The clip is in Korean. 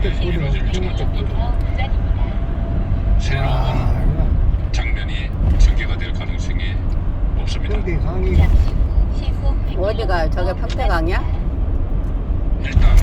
그때 소리 나지 정말 적다 새로운 장면이 전개가 될 가능성이 없습니다. 평대강이 어디가 저게 평택강이야? 일단